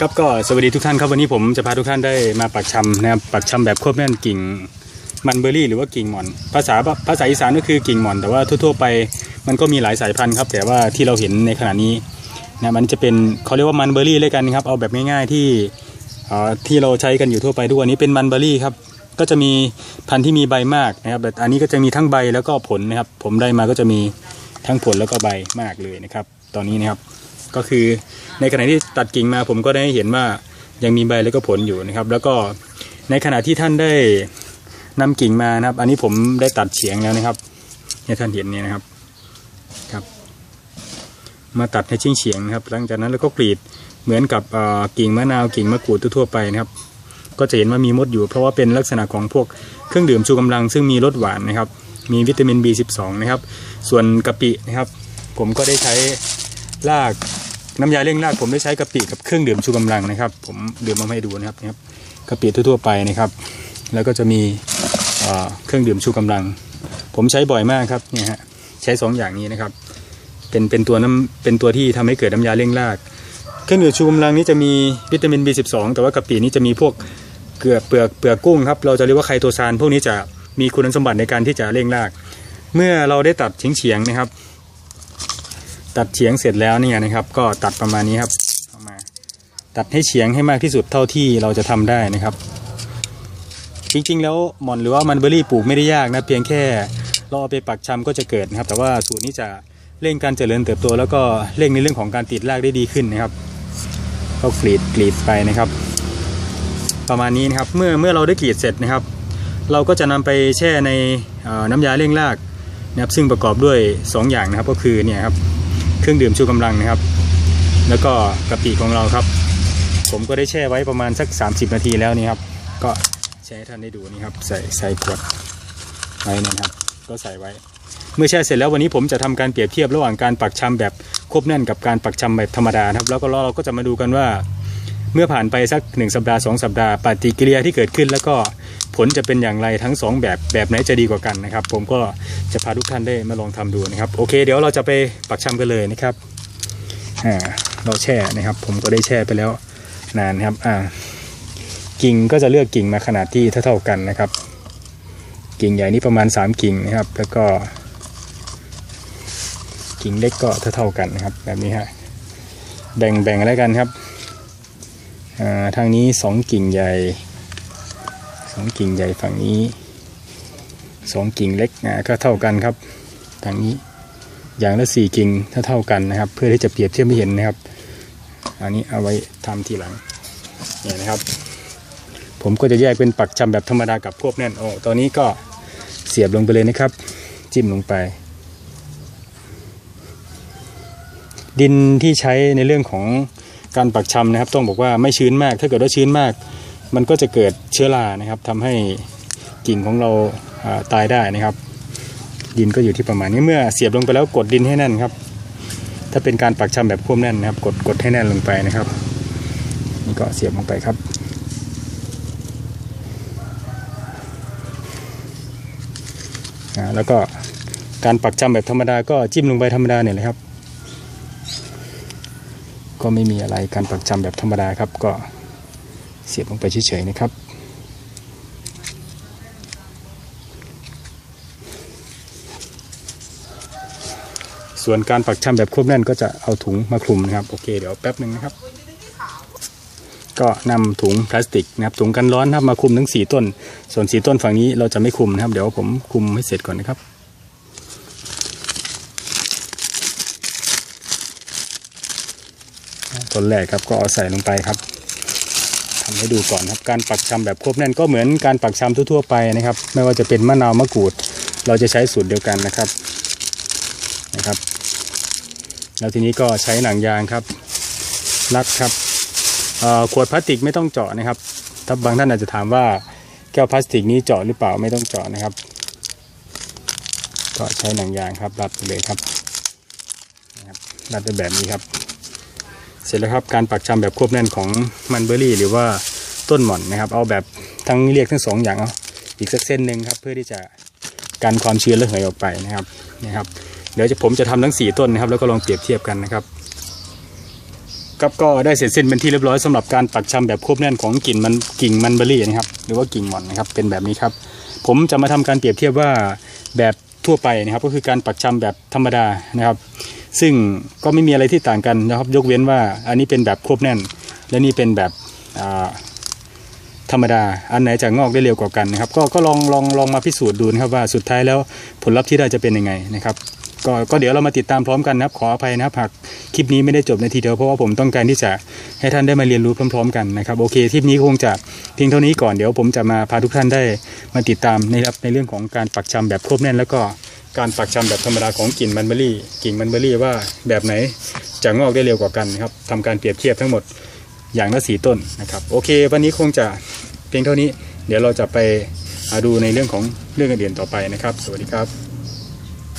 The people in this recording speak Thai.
ครับก็สวัสดีทุกท่านครับวันนี้ผมจะพาทุกท่านได้มาปักชำนะครับปักชำแบบควบแน่นกิ่งมันเบอร์รี่หรือว่ากิ่งหมอน ภาษาภาษาอีสานก็คือกิ่งหมอน แต่ว่าทั่วๆไปมันก็มีหลายสายพันธุ์ครับแต่ว่าที่เราเห็นในขณะนี้นะมันจะเป็นเขาเรียกว่ามันเบอร์รี่เลยกันครับเอาแบบง่ายๆที่ที่เราใช้กันอยู่ทั่วไปทุกวันนี้เป็นมันเบอร์รี่ครับก็จะมีพันธุ์ที่มีใบมากนะครับแต่อันนี้ก็จะมีทั้งใบแล้วก็ผลนะครับ ผมได้มาก็จะมีทั้งผลแล้วก็ใบมากเลยนะครับ ตอนนี้นะครับ ก็คือในขณะที่ตัดกิ่งมาผมก็ได้เห็นว่ายังมีใบแล้วก็ผลอยู่นะครับ แล้วก็ในขณะที่ท่านได้นำกิ่งมานะครับ อันนี้ผมได้ตัดเฉียงแล้วนะครับให้ท่านเห็นเนี่ยนะครับครับ มาตัดให้ชิ้งเฉียงนะครับ หลังจากนั้นแล้วก็กรีดเหมือนกับกิ่งมะนาวกิ่งมะกรูดทั่วไปนะครับ ก็จะเห็นว่ามีมดอยู่ เพราะว่าเป็นลักษณะของพวกเครื่องดื่มชูกำลังซึ่งมีรสหวานนะครับ มีวิตามิน B12 นะครับ ส่วนกะปินะครับ ผมก็ได้ใช้ราก น้ำยาเร่งรากผมได้ใช้กะปิกับเครื่องดื่มชูกำลังนะครับ ผมดื่มมาให้ดูนะครับนะครับกะปิทั่วๆไปนะครับ แล้วก็จะมีเครื่องดื่มชูกำลัง ผมใช้บ่อยมากครับเนี่ยฮะใช้สองอย่างนี้นะครับ เป็นเป็นตัวน้ำเป็นตัวที่ทำให้เกิดน้ำยาเร่งรากเครื่องดื่มชูกำลังนี้จะมีวิตามิน B12 แต่ว่ากะปินี้จะมีพวกเกลือเปลือกเปลือกกุ้งครับเราจะเรียกว่าไคโตซานพวกนี้จะมีคุณสมบัติในการที่จะเร่งราก เมื่อเราได้ตัดเฉียงๆนะครับ ตัดเฉียงเสร็จแล้วเนี่ยนะครับ ก็ตัดประมาณนี้ครับเอามาตัดให้เฉียงให้มากที่สุดเท่าที่เราจะทำได้นะครับ จริงๆ แล้วหมอนหรือว่ามันเบอร์รี่ปลูกไม่ได้ยากนะเพียงแค่เราเอาไปปักชำก็จะเกิดนะครับ แต่ว่าสูตรนี้จะเร่งการเจริญเติบโต แล้วก็เร่งในเรื่องของการติดรากได้ดีขึ้นนะครับก็กรีดกรีดไปนะครับ ประมาณนี้นะครับเมื่อเมื่อเราได้กรีดเสร็จนะครับ เราก็จะนำไปแช่ในน้ำยาเร่งรากนะครับซึ่งประกอบด้วย 2 อย่างนะครับก็คือเนี่ยครับ เครื่องดื่มชูกำลังนะครับ แล้วก็กะปิของเราครับ ผมก็ได้แช่ไว้ประมาณสัก 30 นาทีแล้วนี่ครับ ก็แช่ให้ท่านได้ดูนี่ครับ ใส่ใส่ขวดไว้นะครับ ก็ใส่ไว้ เมื่อแช่เสร็จแล้ววันนี้ผมจะทำการเปรียบเทียบระหว่างการปักชำแบบควบแน่นกับการปักชำแบบธรรมดานะครับ แล้วก็เราก็จะมาดูกันว่า เมื่อผ่านไปสัก 1 สัปดาห์ 2 สัปดาห์ปฏิกิริยาที่เกิดขึ้น แล้วก็ผลจะเป็นอย่างไรทั้ง 2 แบบแบบไหนจะดีกว่ากันนะครับ ผมก็จะพาทุกท่านได้มาลองทำดูนะครับ โอเคเดี๋ยวเราจะไปปักชำกันเลยนะครับอ่าเราแช่นะครับ ผมก็ได้แช่ไปแล้วนานนะครับอ่ากิ่งก็จะเลือกกิ่งมาขนาดที่เท่าๆกันนะครับ กิ่งใหญ่นี่ประมาณ 3 กิ่งนะครับ แล้วก็ กิ่งเล็กก็เท่าๆกันนะครับ แบบนี้ฮะแบ่งแบ่งแล้วกันครับ ทางนี้สองกิ่งใหญ่สองกิ่งใหญ่ฝั่งนี้สองกิ่งเล็กนะก็เท่ากันครับทางนี้อย่างละสี่กิ่งเท่าเท่ากันนะครับ เพื่อที่จะเปรียบเทียบให้เห็นนะครับ อันนี้เอาไว้ทำทีหลังเนี่ยนะครับ ผมก็จะแยกเป็นปักชำแบบธรรมดากับควบแน่นโอ้ตอนนี้ก็เสียบลงไปเลยนะครับ จิ้มลงไป ดินที่ใช้ในเรื่องของ การปักชำนะครับ ต้องบอกว่าไม่ชื้นมาก ถ้าเกิดว่าชื้นมาก มันก็จะเกิดเชื้อรานะครับทำให้กิ่งของเราตายได้นะครับ ดินก็อยู่ที่ประมาณนี้เมื่อเสียบลงไปแล้วกดดินให้แน่นครับ ถ้าเป็นการปักชำแบบควบแน่นนะครับ กดกดให้แน่นลงไปนะครับนี่ก็เสียบลงไปครับแล้วก็การปักจำแบบธรรมดาก็จิ้มลงไปธรรมดาเนี่ยแหละครับ ก็ไม่มีอะไรการปักจำแบบธรรมดาครับ ก็เสียบลงไปเฉยๆนะครับ ส่วนการปักชำแบบควบแน่นก็จะเอาถุงมาคลุมนะครับโอเคเดี๋ยวแป๊บหนึ่งนะครับ ก็นำถุงพลาสติกนะครับถุงกันร้อนนะครับมาคลุมทั้งสี่ต้น ส่วนสีต้นฝั่งนี้เราจะไม่คลุมนะครับ เดี๋ยวผมคลุมให้เสร็จก่อนนะครับ ต้นแรกครับก็เอาใส่ลงไปครับทำให้ดูก่อนครับการปักชำแบบควบแน่นก็เหมือนการปักชำทั่วๆไปนะครับ ไม่ว่าจะเป็นมะนาวมะกรูด เราจะใช้สูตรเดียวกันนะครับนะครับ แล้วทีนี้ก็ใช้หนังยางครับรัดครับขวดพลาสติกไม่ต้องเจาะนะครับถ้าบางท่านอาจจะถามว่าแก้วพลาสติกนี้เจาะหรือเปล่าไม่ต้องเจาะนะครับ ก็ใช้หนังยางครับรัดไปเลยครับรัดไปแบบนี้ครับ เสร็จแล้วครับการปักชำแบบควบแน่นของมันเบอร์รี่ หรือว่าต้นหม่อนนะครับ เอาแบบทั้งเรียกทั้งสองอย่างเอาอีกสักเส้นหนึ่งครับ เพื่อที่จะกันความชื้นระเหยออกไปนะครับนะครับ เดี๋ยวจะผมจะทำทั้งสี่ต้นนะครับ แล้วก็ลองเปรียบเทียบกันนะครับครับก็ได้เสร็จสิ้นเป็นที่เรียบร้อยสำหรับการปักชำแบบควบแน่นของกิ่งมันกิ่งมันเบอร์รี่นะครับ หรือว่ากิ่งหม่อนนะครับเป็นแบบนี้ครับ ผมจะมาทำการเปรียบเทียบว่าแบบทั่วไปนะครับ ก็คือการปักชำแบบธรรมดานะครับ ซึ่งก็ไม่มีอะไรที่ต่างกันนะครับ ยกเว้นว่าอันนี้เป็นแบบควบแน่น และนี่เป็นแบบธรรมดา อันไหนจะงอกได้เร็วกว่ากันนะครับ ก็ก็ลองลองลองมาพิสูจน์ดูนะครับว่าสุดท้ายแล้วผลลัพธ์ที่ได้จะเป็นยังไงนะครับก็ก็เดี๋ยวเรามาติดตามพร้อมกันนะครับ ขออภัยนะครับหากคลิปนี้ไม่ได้จบในทีเดียวเพราะว่าผมต้องการที่จะให้ท่านได้มาเรียนรู้พร้อม ๆ กันนะครับโอเคคลิปนี้คงจะเพียงเท่านี้ก่อนเดี๋ยวผมจะมาพาทุกท่านได้มาติดตามนะครับในเรื่องของการปักชำแบบควบแน่นแล้วก็ การปักชำแบบธรรมดาของกิ่งมันเบอรี่กิ่งมันเบอรี่ว่าแบบไหนจะงอกได้เร็วกว่ากันนะครับทำการเปรียบเทียบทั้งหมดอย่างละสีต้นนะครับโอเค วันนี้คงจะเพียงเท่านี้ เดี๋ยวเราจะไปหาดูในเรื่องของเรื่องอื่นต่อไปนะครับ สวัสดีครับ